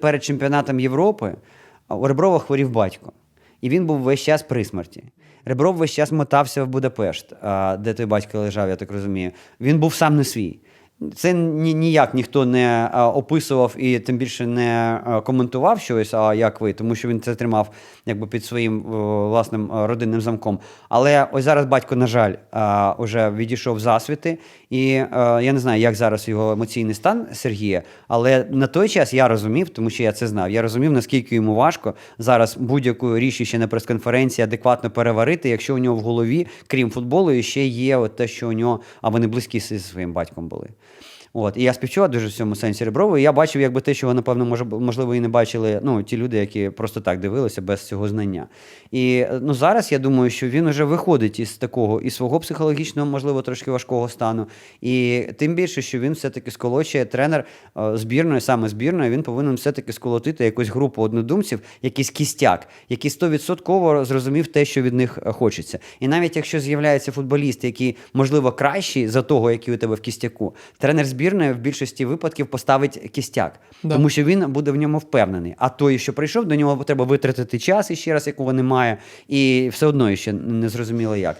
Перед чемпіонатом Європи у Реброва хворів батько, і він був весь час при смерті. Ребров весь час мотався в Будапешт, де той батько лежав, я так розумію. Він був сам не свій. Це ні, ніяк ніхто не а, описував і тим більше не а, коментував щось, а як ви, тому що він це тримав якби під своїм о, власним родинним замком. Але ось зараз батько, на жаль, а, уже відійшов засвіти, і е, я не знаю, як зараз його емоційний стан Сергія, але на той час я розумів, тому що я це знав. Я розумів, наскільки йому важко зараз будь-яку річ ще на прес-конференції адекватно переварити, якщо у нього в голові, крім футболу, ще є от те, що у нього, а вони близькі зі своїм батьком були. От, і я співчував дуже в цьому сенсі Реброву. І я бачив, якби те, чого, напевно, може, можливо, і не бачили ну, ті люди, які просто так дивилися без цього знання. І ну, зараз я думаю, що він вже виходить із такого, із свого психологічного, можливо, трошки важкого стану. І тим більше, що він все-таки сколочує тренер е, збірної, саме збірної, він повинен все-таки сколотити якусь групу однодумців, якийсь кістяк, який стовідсотково зрозумів те, що від них е, хочеться. І навіть якщо з'являється футболіст, який, можливо, кращий за того, який у тебе в кістяку, тренер збірної в більшості випадків поставить кістяк, Да. тому що він буде в ньому впевнений. А той, що прийшов, до нього треба витратити час іще раз, якого немає, і все одно ще не зрозуміло як.